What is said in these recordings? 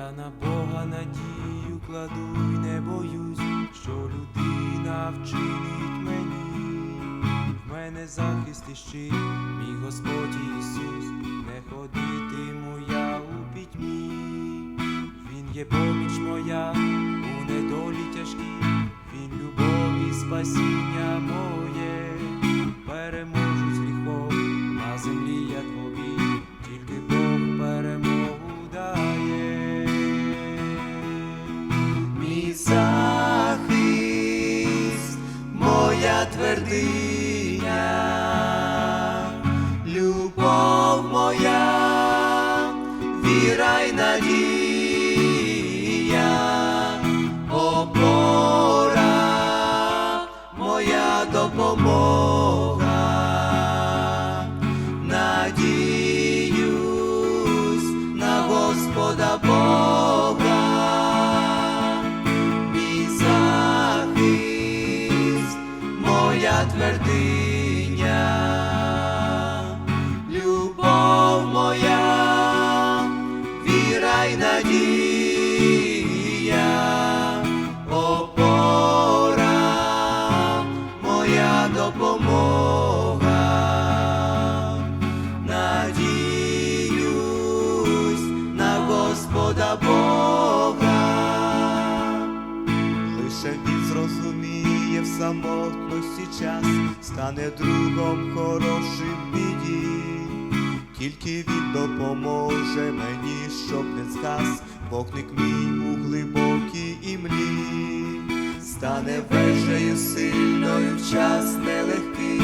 Я на Бога надію кладу й не боюсь, що людина вчинить мені. В мене захист і щит, мій Господь Ісус, не ходитиму я у пітьмі. Він є поміч моя моя твердиня, любов моя, віра й надія, моя самотності час, стане другом хорошим біді, тільки він допоможе мені, щоб не сказ, вогник мій у глибокій імлі, стане вежею сильною в час нелегкий,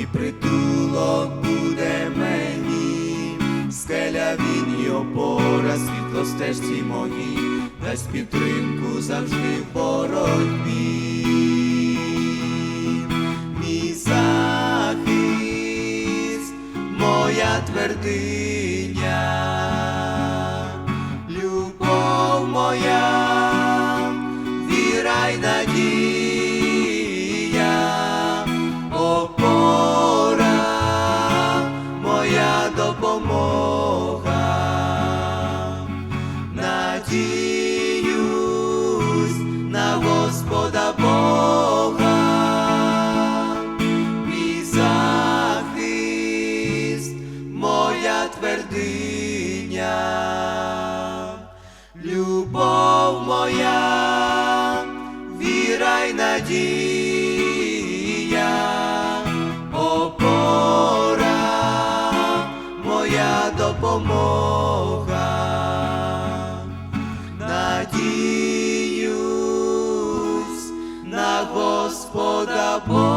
і притулок буде мені, скеля він і опора, світло стежці моїй, дасть підтримку завжди в боротьбі. Твердиня, любов моя, віра й надія, край надія, опора, моя допомога, надіюсь на Господа Бога.